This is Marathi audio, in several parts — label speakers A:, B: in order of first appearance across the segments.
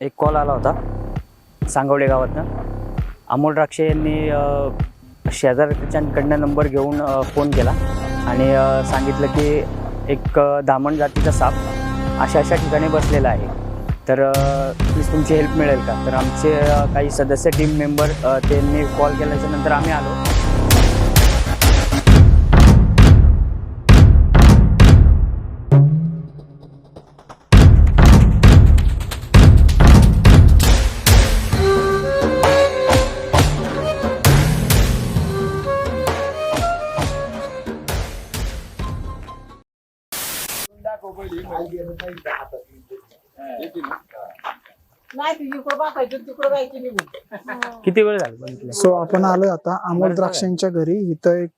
A: एक कॉल आला होता सांगवडे गावातनं. अमोल राक्षे यांनी शेजारच्याकडनं शेजारच्यांकडनं नंबर घेऊन फोन केला आणि सांगितलं की एक दामण जातीचा साप अशा अशा ठिकाणी बसलेला आहे. तर प्लीज तुमची हेल्प मिळेल का? तर आमचे काही सदस्य टीम मेंबर त्यांनी कॉल केल्याच्यानंतर आम्ही आलो.
B: नाही तू इकडं बघायचं तिकडं जायचं निघून
A: किती वेळ झाला बघितलं?
C: सो आपण आलोय आता अमोल द्राक्षांच्या घरी. इथं एक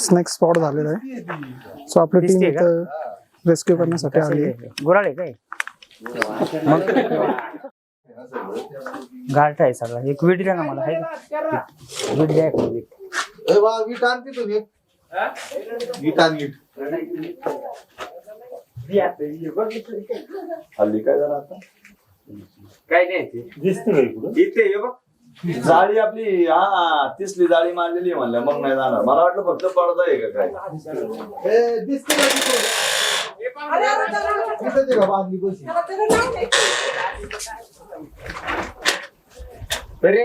C: स्नॅक स्पॉट झालेला आहे. सो आपली टीम
A: दिसतेय का?
C: इथं रेस्क्यू करण्यासाठी आली आहे.
A: गुराळे काय? मग घाट आहे सगळा. एक वीट द्या ना मला. का? वीट द्या एक वीट.
D: ए वा वीट आणते तू वीट वीट आण वीट. हल्ली काय झालं आता?
E: काय नाही
D: दिसते का इकडून
E: इथे ये बघ.
D: जाळी आपली हा तिसली जाळी मारलेली आहे म्हणलं मग नाही जाणार. मला वाटलं फक्त पडदा आहे का काय? ए, दिसते का तिकडून?
B: अरे, अरे, अरे, अरे.
D: दिसते का बादली
B: नाही.
E: अरे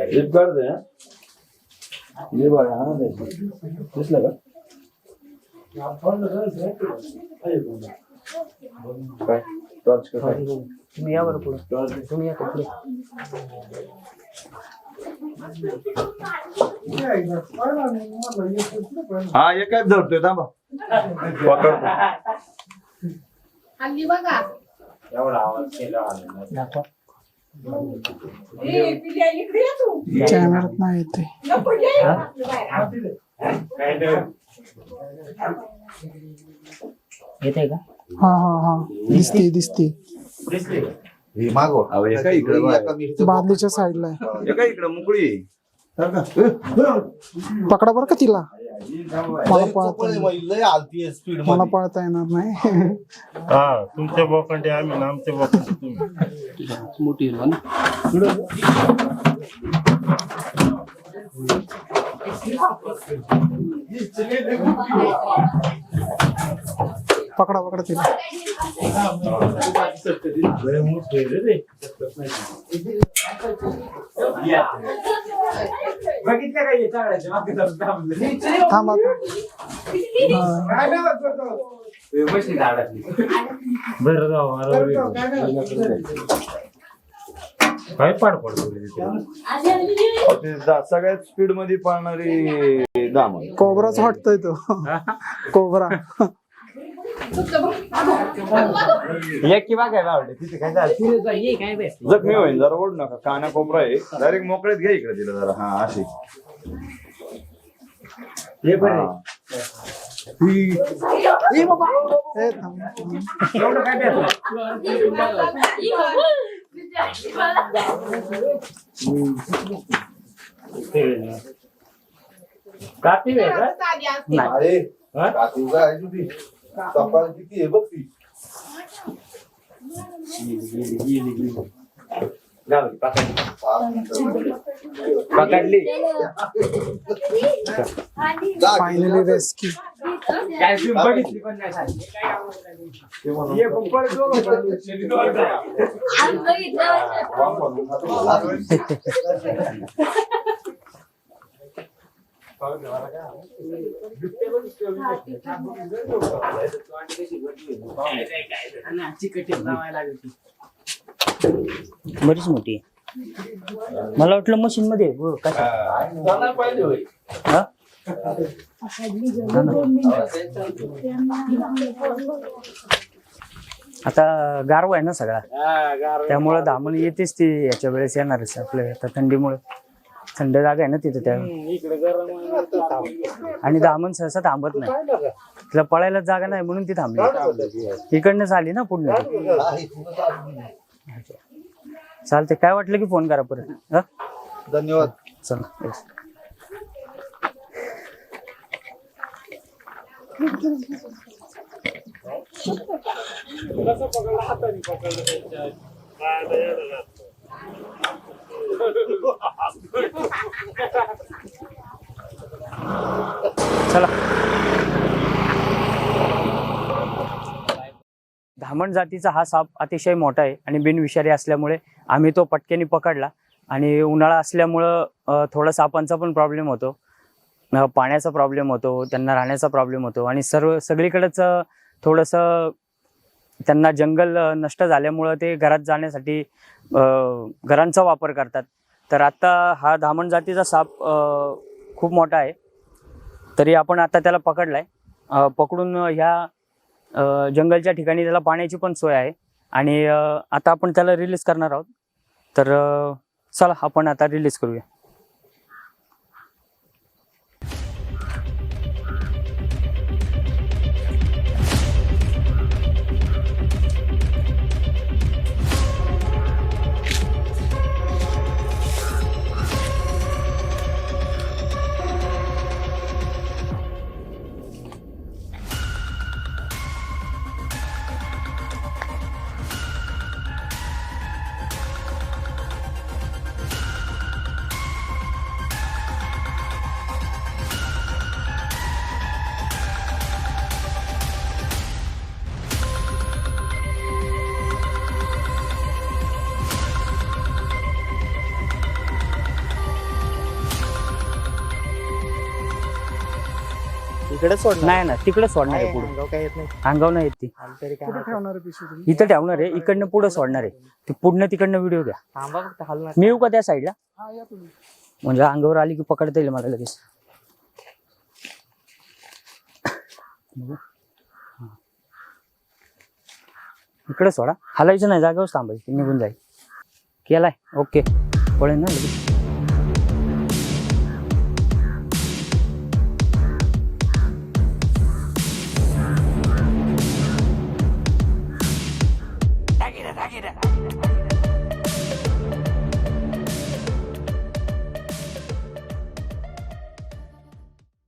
D: फ्लिपकार्ट दे हा. ये बघा हा द्यायची. दिसलं का काय टॉर्च का काय?
A: तुम्ही या बरं पुढे तुम्ही या पुढे
D: हा हे काय धरतोय थांबा. पकडतो.
B: हल्ली बघा.
E: एवढा आवाज केला
A: दाखवा.
B: ए, पिल्या, इकडे ये तू.
C: कॅमेरात नाही येते
B: नको ये आपलं बाहेर.
A: येते का?
C: हा हा हा. दिसते दिसते
D: अहो हे काय इकडे
C: बादलीच्या साईडला आहे.
D: काय इकडे मुकळी.
C: पकडा बरं का तिला. मला पळता मला पळता येणार नाही.
F: हा तुमच्या बोकंडे आम्ही ना आमच्या बोकंडे तुम्ही.
C: पकडा पकडा तिला. थांब हा.
F: बरं जाऊ काय पाड पडतो तिथे?
D: सगळ्यात स्पीडमध्ये पळणारी दाम
C: कोबराच वाटतोय तो. कोबरा.
E: एक बघायला आवडते तिथे काय झालं
D: जखमी होईल जरा ओढ नका काना कोपरा आहे डायरेक्ट मोकळेच घ्या इकडे तिला जरा हा अशी
E: हे
D: हा.
C: ए थांब
E: एवढं काय कापी.
D: अरे
E: हा?
D: तुझी कपाळ किती आहे बघ ती
E: जाऊ दे, पकडली.
D: पाच मिनिटं.
E: पकडली
D: जा,
C: फायनली रेस्क्यू
E: काय तुम्ही बघितली पण नाही झाली.
D: ते म्हणून.
E: ये पण परत दोघं दोघं.
D: वाम म्हणून खातो.
A: बरीच मोठी मला वाटलं मशीन मध्ये आहे. काय आता गारवा आहे ना सगळा. त्यामुळं दामण येतेच ती याच्या वेळेस येणारच आपल्या आता थंडीमुळे. थंड जागा आहे ना तिथे त्या आणि दामण सहसा थांबत नाही. तिला पळायला जागा नाही म्हणून ती थांबली. इकडनंच आली ना पुढे चालते काय वाटलं की फोन करा परत?
D: धन्यवाद.
A: चला. चला. धामण जातीचा हा साप अतिशय मोठा आहे आणि बिनविषारी असल्यामुळे आम्ही तो पटक्याने पकडला आणि उन्हाळा असल्यामुळं थोडा सापांचा पण प्रॉब्लेम होतो. पाण्याचा प्रॉब्लेम होतो त्यांना राहण्याचा प्रॉब्लेम होतो आणि सर्व सगळीकडेच थोडंसं त्यांना जंगल नष्ट झाल्यामुळं ते घरात जाण्यासाठी घरांचा वापर करतात. तर आत्ता हा धामण जातीचा साप खूप मोठा आहे. तरी आपण आता त्याला पकडलाय. आहे पकडून ह्या जंगलच्या ठिकाणी त्याला पाण्याची पण सोय आहे. आणि आता आपण त्याला रिलीज करणार आहोत. तर चला आपण आता रिलीज करूया.
E: इकडे सोडणार?
A: नाही ना तिकडे सोडणार आहे पुढे.
E: अंगावर काय येत नाही.
A: अंगाव नाही येत ती.
E: आलं तरी काय
C: कुठे
E: नाही.
C: ठेवणार आहे पिशवी तुम्ही?
A: इथं ठेवणार आहे इकडनं पुढे सोडणार आहे. ते पुढनं तिकडनं व्हिडिओ घ्या.
E: थांबा फक्त हलणार
A: मी येऊ का त्या साईडला
C: हा या तुम्ही.
A: म्हणजे अंगावर आली की पकडता येईल मला लगेच. बघू. हा. इकडे सोडा. हलायचं नाही जागेवर थांबायचं निघून जाईल. केलाय ओके. पळेल ना लगेच.